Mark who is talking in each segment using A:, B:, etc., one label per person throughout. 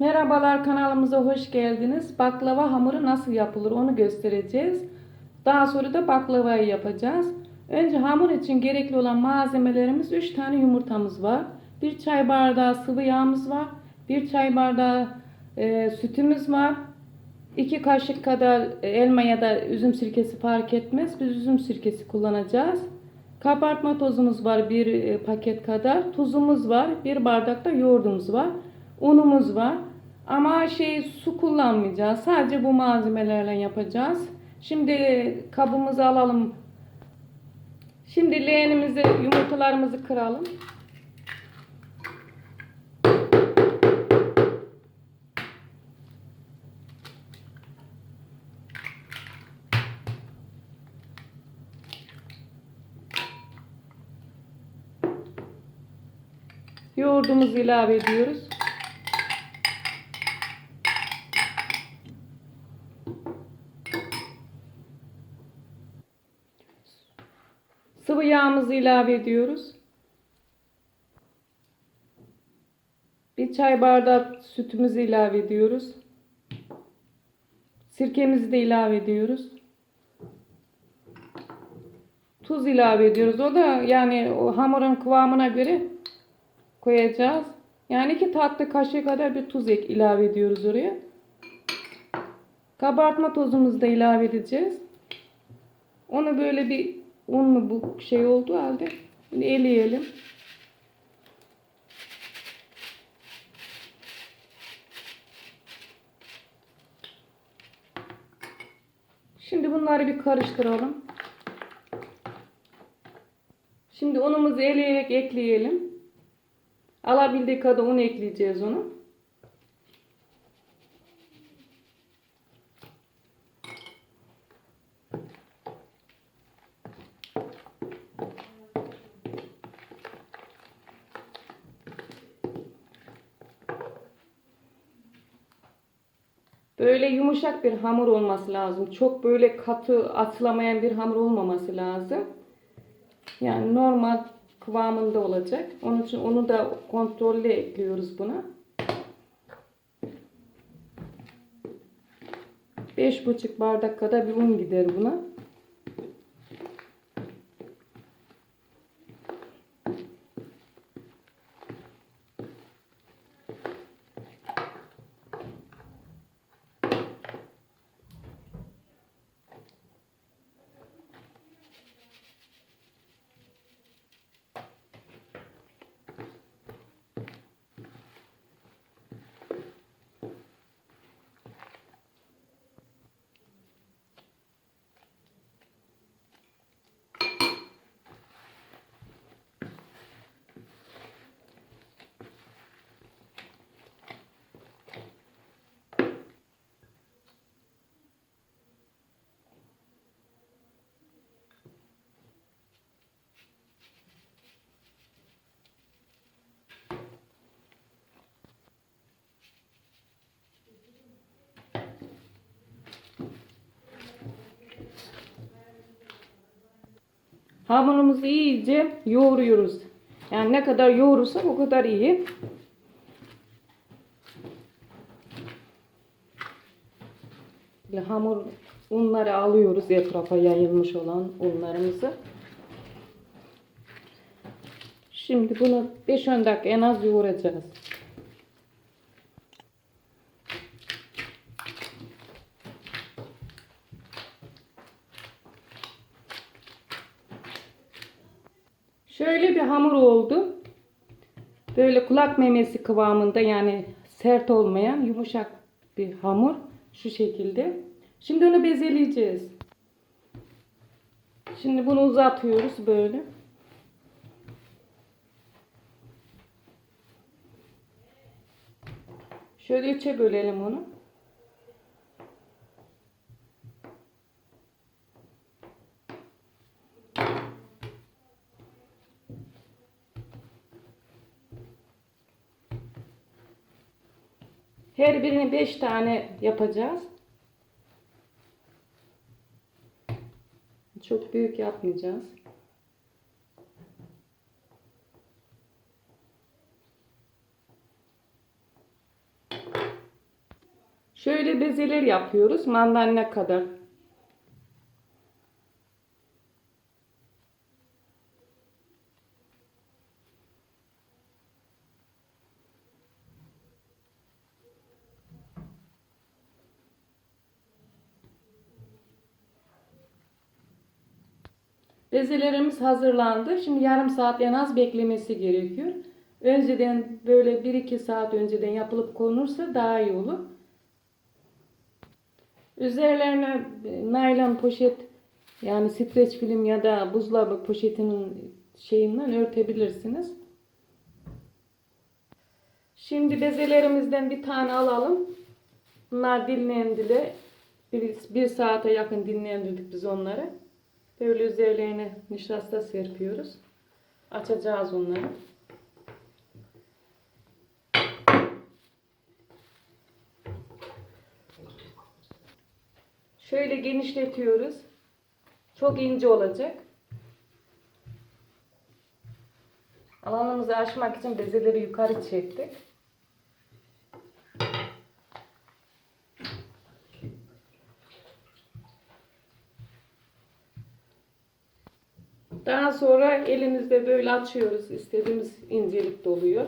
A: Merhabalar kanalımıza hoş geldiniz. Baklava hamuru nasıl yapılır onu göstereceğiz. Daha sonra da baklavayı yapacağız. Önce hamur için gerekli olan malzemelerimiz 3 tane yumurtamız var. 1 çay bardağı sıvı yağımız var. 1 çay bardağı e, sütümüz var. 2 kaşık kadar elma ya da üzüm sirkesi fark etmez. Biz üzüm sirkesi kullanacağız. Kabartma tozumuz var bir e, paket kadar. Tuzumuz var. Bir bardakta yoğurdumuz var. Unumuz var. Ama şey su kullanmayacağız. Sadece bu malzemelerle yapacağız. Şimdi kabımızı alalım. Şimdi leğenimizi, yumurtalarımızı kıralım. Yoğurdumuzu ilave ediyoruz. Sıvı yağımızı ilave ediyoruz. Bir çay bardağı sütümüzü ilave ediyoruz. Sirkemizi de ilave ediyoruz. Tuz ilave ediyoruz. O da yani o hamurun kıvamına göre koyacağız. Yani iki tatlı kaşığı kadar bir tuz ek ilave ediyoruz oraya. Kabartma tozumuzu da ilave edeceğiz. Onu böyle bir unlu bu şey olduğu halde şimdi eleyelim. Şimdi bunları bir karıştıralım. Şimdi unumuzu eleyerek ekleyelim. Alabildiği kadar un ekleyeceğiz onu. Böyle yumuşak bir hamur olması lazım. Çok böyle katı atlamayan bir hamur olmaması lazım. Yani normal kıvamında olacak. Onun için onu da kontrollü ekliyoruz buna. Beş buçuk bardak kadar bir un gider buna. Hamurumuzu iyice yoğuruyoruz. Yani ne kadar yoğurursak o kadar iyi. Böyle hamur unları alıyoruz etrafa yayılmış olan unlarımızı. Şimdi bunu 5-10 dakika en az yoğuracağız. Şöyle bir hamur oldu. Böyle kulak memesi kıvamında yani sert olmayan yumuşak bir hamur. Şu şekilde. Şimdi onu bezeleyeceğiz. Şimdi bunu uzatıyoruz böyle. Şöyle üçe bölelim onu. Her birini 5 tane yapacağız. Çok büyük yapmayacağız. Şöyle bezeler yapıyoruz mandalina kadar. Bezelerimiz hazırlandı. Şimdi yarım saat en az beklemesi gerekiyor. Önceden böyle 1-2 saat önceden yapılıp konursa daha iyi olur. Üzerlerine e, naylon poşet yani streç film ya da buzdolabı poşetinin şeyinden örtebilirsiniz. Şimdi bezelerimizden bir tane alalım. Bunlar dinlendiler. Bir, bir saate yakın dinlendirdik biz onları. Böyle üzerlerine nişasta serpiyoruz. Açacağız onları. Şöyle genişletiyoruz. Çok ince olacak. Alanımızı açmak için bezeleri yukarı çektik. Daha sonra elimizde böyle açıyoruz. İstediğimiz incelikte oluyor.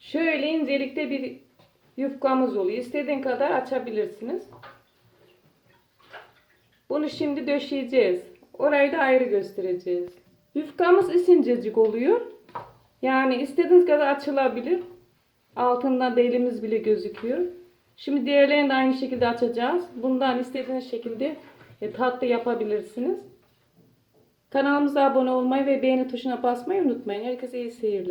A: Şöyle incelikte bir yufkamız oluyor. İstediğin kadar açabilirsiniz. Bunu şimdi döşeyeceğiz. Orayı da ayrı göstereceğiz. Yufkamız isincecik oluyor. Yani istediğiniz kadar açılabilir. Altından da elimiz bile gözüküyor. Şimdi diğerlerini de aynı şekilde açacağız. Bundan istediğiniz şekilde e, tatlı yapabilirsiniz. Kanalımıza abone olmayı ve beğeni tuşuna basmayı unutmayın. Herkese iyi seyirler.